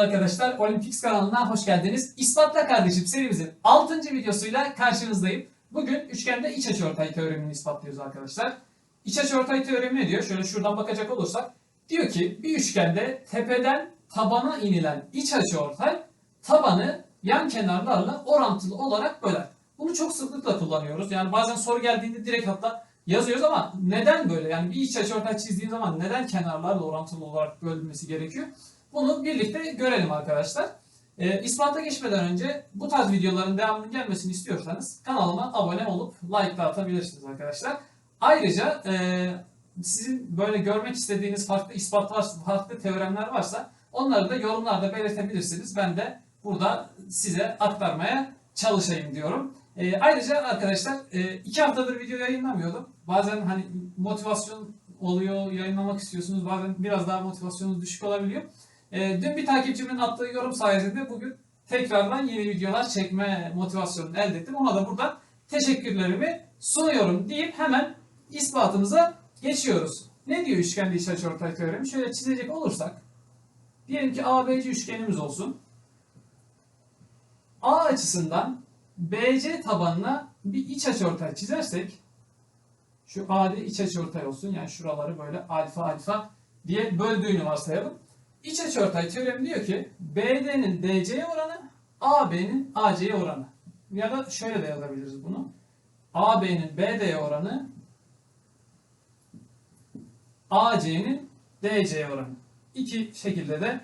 arkadaşlar. Olympics kanalına hoş geldiniz. İspatla kardeşim serimizin 6. videosuyla karşınızdayım. Bugün üçgende iç açıortay teoremini ispatlıyoruz arkadaşlar. İç açıortay teoremi ne diyor? Şöyle şuradan bakacak olursak. Diyor ki bir üçgende tepeden tabana inilen iç açıortay tabanı yan kenarlarla orantılı olarak böler. Bunu çok sıklıkla kullanıyoruz. Yani bazen soru geldiğinde direkt hatta yazıyoruz ama neden böyle? Yani bir iç açıortay çizdiğim zaman neden kenarlarla orantılı olarak bölünmesi gerekiyor? Bunu birlikte görelim arkadaşlar. Ee, ispata geçmeden önce bu tarz videoların devamının gelmesini istiyorsanız kanalıma abone olup like da atabilirsiniz arkadaşlar. Ayrıca e, sizin böyle görmek istediğiniz farklı ispatlar, farklı teoremler varsa onları da yorumlarda belirtebilirsiniz. Ben de burada size aktarmaya çalışayım diyorum. E, ayrıca arkadaşlar e, iki haftadır video yayınlamıyordum. Bazen hani motivasyon oluyor, yayınlamak istiyorsunuz. Bazen biraz daha motivasyonunuz düşük olabiliyor. E, dün bir takipçimin attığı yorum sayesinde bugün tekrardan yeni videolar çekme motivasyonunu elde ettim. Ona da buradan teşekkürlerimi sunuyorum deyip hemen ispatımıza geçiyoruz. Ne diyor üçgende iç açıortay teoremi? Şöyle çizecek olursak diyelim ki ABC üçgenimiz olsun. A açısından BC tabanına bir iç açıortay çizersek şu AD iç açıortay olsun. Yani şuraları böyle alfa alfa diye böldüğünü varsayalım. İç açıortay teoremi diyor ki BD'nin DC'ye oranı AB'nin AC'ye oranı. Ya da şöyle de yazabiliriz bunu. AB'nin BD'ye oranı AC'nin DC'ye oranı. İki şekilde de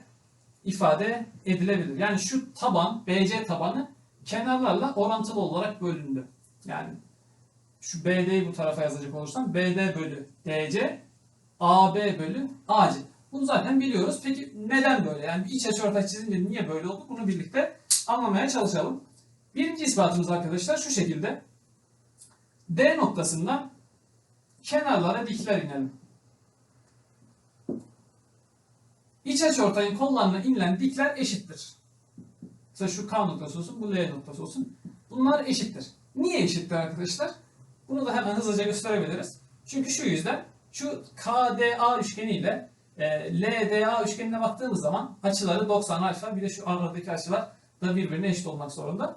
ifade edilebilir. Yani şu taban, BC tabanı kenarlarla orantılı olarak bölündü. Yani şu BD'yi bu tarafa yazacak olursam BD bölü DC, AB bölü AC. Bunu zaten biliyoruz. Peki neden böyle? Yani bir iç açıortay çizince niye böyle oldu? Bunu birlikte anlamaya çalışalım. Birinci ispatımız arkadaşlar şu şekilde. D noktasından kenarlara dikler inelim. İç açıortayın kollarına inilen dikler eşittir. Mesela şu K noktası olsun, bu L noktası olsun. Bunlar eşittir. Niye eşittir arkadaşlar? Bunu da hemen hızlıca gösterebiliriz. Çünkü şu yüzden şu KDA üçgeni ile e, LDA üçgenine baktığımız zaman açıları 90 alfa bir de şu aradaki açılar da birbirine eşit olmak zorunda.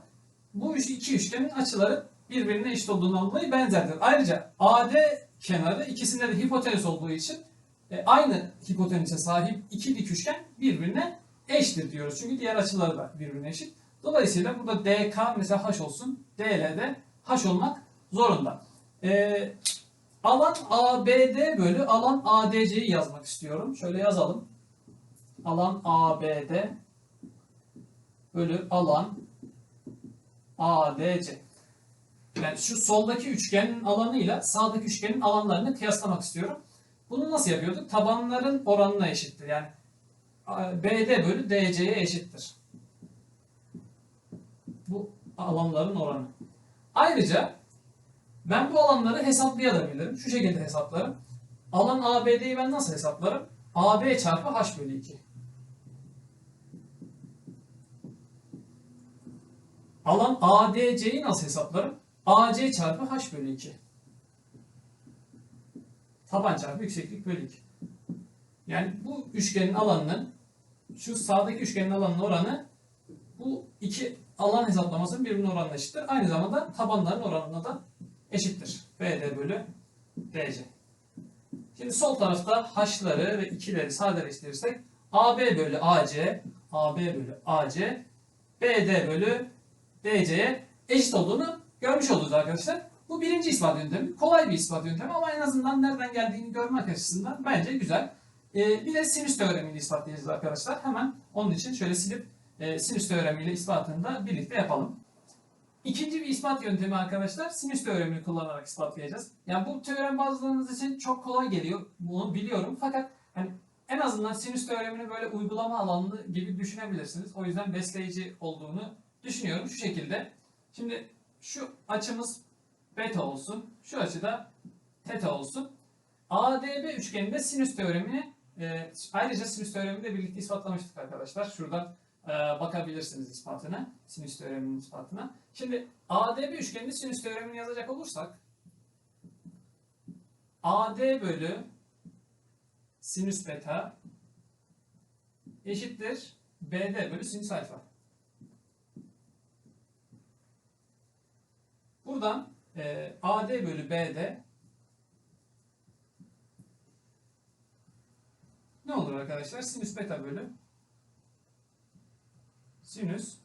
Bu üç- iki üçgenin açıları birbirine eşit olduğundan dolayı benzerdir. Ayrıca AD kenarı ikisinde de hipotenüs olduğu için e, aynı hipotenüse sahip iki dik üçgen birbirine eşittir diyoruz. Çünkü diğer açıları da birbirine eşit. Dolayısıyla burada DK mesela H olsun, DL de H olmak zorunda. E, alan ABD bölü alan ADC'yi yazmak istiyorum. Şöyle yazalım. Alan ABD bölü alan ADC. Yani şu soldaki üçgenin alanıyla sağdaki üçgenin alanlarını kıyaslamak istiyorum. Bunu nasıl yapıyorduk? Tabanların oranına eşittir. Yani BD bölü DC'ye eşittir. Bu alanların oranı. Ayrıca ben bu alanları hesaplayabilirim. Şu şekilde hesaplarım. Alan ABD'yi ben nasıl hesaplarım? AB çarpı H bölü 2. Alan ADC'yi nasıl hesaplarım? AC çarpı H bölü 2. Taban çarpı yükseklik bölü 2. Yani bu üçgenin alanının şu sağdaki üçgenin alanının oranı bu iki alan hesaplamasının birbirine oranına eşittir. Aynı zamanda tabanların oranına da eşittir. BD bölü DC. Şimdi sol tarafta h'ları ve 2'leri sadeleştirirsek AB bölü AC, AB bölü AC, BD bölü DC'ye eşit olduğunu görmüş olduk arkadaşlar. Bu birinci ispat yöntemi. Kolay bir ispat yöntemi ama en azından nereden geldiğini görmek açısından bence güzel. Ee, bir de sinüs teoremiyle ispatlayacağız arkadaşlar. Hemen onun için şöyle silip e, sinüs teoremiyle ispatını da birlikte yapalım. İkinci bir ispat yöntemi arkadaşlar sinüs teoremini kullanarak ispatlayacağız. Yani bu teorem bazılarınız için çok kolay geliyor. Bunu biliyorum. Fakat hani en azından sinüs teoremini böyle uygulama alanlı gibi düşünebilirsiniz. O yüzden besleyici olduğunu düşünüyorum şu şekilde. Şimdi şu açımız beta olsun. Şu açıda teta olsun. ADB üçgeninde sinüs teoremini e, ayrıca sinüs teoremini de birlikte ispatlamıştık arkadaşlar. Şuradan bakabilirsiniz ispatına. Sinüs teoreminin ispatına. Şimdi ADB üçgeninde sinüs teoremini yazacak olursak AD bölü sinüs beta eşittir BD bölü sinüs alfa. Buradan e, AD bölü BD ne olur arkadaşlar? Sinüs beta bölü sinüs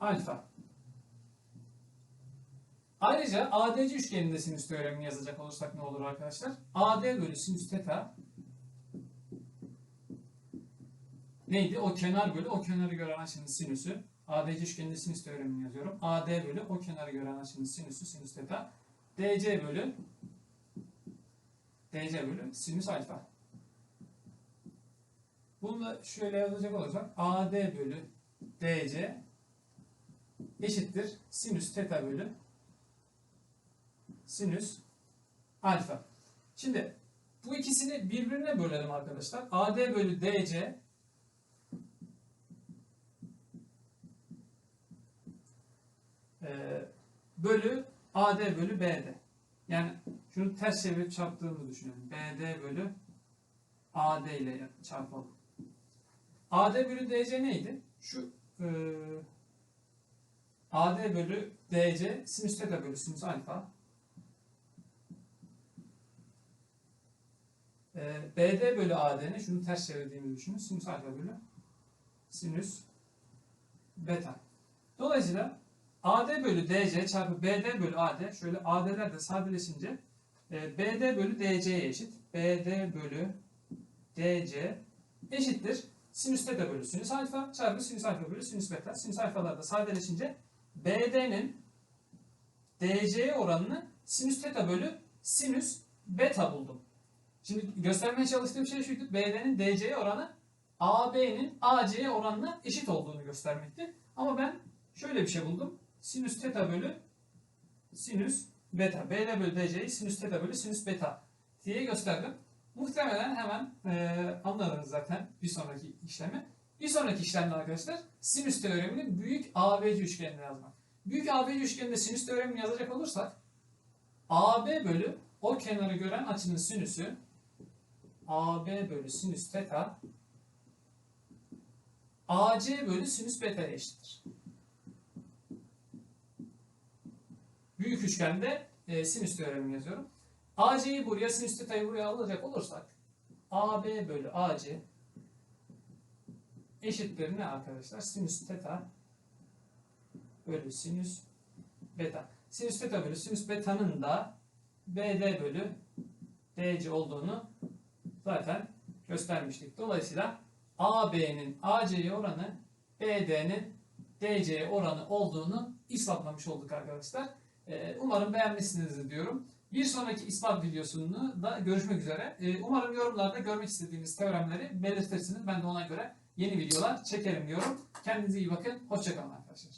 alfa. Ayrıca ADC üçgeninde sinüs teoremini yazacak olursak ne olur arkadaşlar? AD bölü sinüs teta neydi? O kenar bölü o kenarı gören açının sinüsü. ADC üçgeninde sinüs teoremini yazıyorum. AD bölü o kenarı gören açının sinüsü sinüs teta. DC bölü DC bölü sinüs alfa. Bunu da şöyle yazacak olursak AD bölü DC eşittir sinüs teta bölü sinüs alfa. Şimdi bu ikisini birbirine bölelim arkadaşlar. AD bölü DC e, bölü AD bölü BD. Yani şunu ters çevirip çarptığımızı düşünelim. BD bölü AD ile çarpalım. AD bölü DC neydi? Şu e, AD bölü DC sinüs teta bölü sinüs alfa. E, BD bölü AD'ni şunu ters çevirdiğimizi düşünün. Sinüs alfa bölü sinüs beta. Dolayısıyla AD bölü DC çarpı BD bölü AD şöyle AD'ler de sadeleşince e, BD bölü DC'ye eşit. BD bölü DC eşittir. Sinüs teta bölü sinüs alfa çarpı sinüs alfa bölü sinüs beta. Sinüs alfalar da sadeleşince BD'nin DC'ye oranını sinüs teta bölü sinüs beta buldum. Şimdi göstermeye çalıştığım şey şuydu. BD'nin DC'ye oranı AB'nin AC'ye oranına eşit olduğunu göstermekti. Ama ben şöyle bir şey buldum. Sinüs teta bölü sinüs beta. BD bölü DC'yi sinüs teta bölü sinüs beta diye gösterdim. Muhtemelen hemen e, anladınız zaten bir sonraki işlemi. Bir sonraki işlemde arkadaşlar sinüs teoremini büyük ABC üçgenine yazmak. Büyük ABC üçgeninde sinüs teoremini yazacak olursak AB bölü o kenarı gören açının sinüsü AB bölü sinüs teta AC bölü sinüs beta'ya eşittir. Büyük üçgende e, sinüs teoremini yazıyorum. AC'yi buraya, sinüs teta'yı buraya alacak olursak AB bölü AC eşittir ne arkadaşlar? Sinüs teta bölü sinüs beta. Sinüs teta bölü sinüs beta'nın da BD bölü DC olduğunu zaten göstermiştik. Dolayısıyla AB'nin AC'ye oranı BD'nin DC'ye oranı olduğunu ispatlamış olduk arkadaşlar. Ee, Umarım beğenmişsinizdir diyorum. Bir sonraki ispat videosunda da görüşmek üzere. Ee, Umarım yorumlarda görmek istediğiniz teoremleri belirtirsiniz. Ben de ona göre yeni videolar çekerim diyorum. Kendinize iyi bakın. Hoşçakalın arkadaşlar.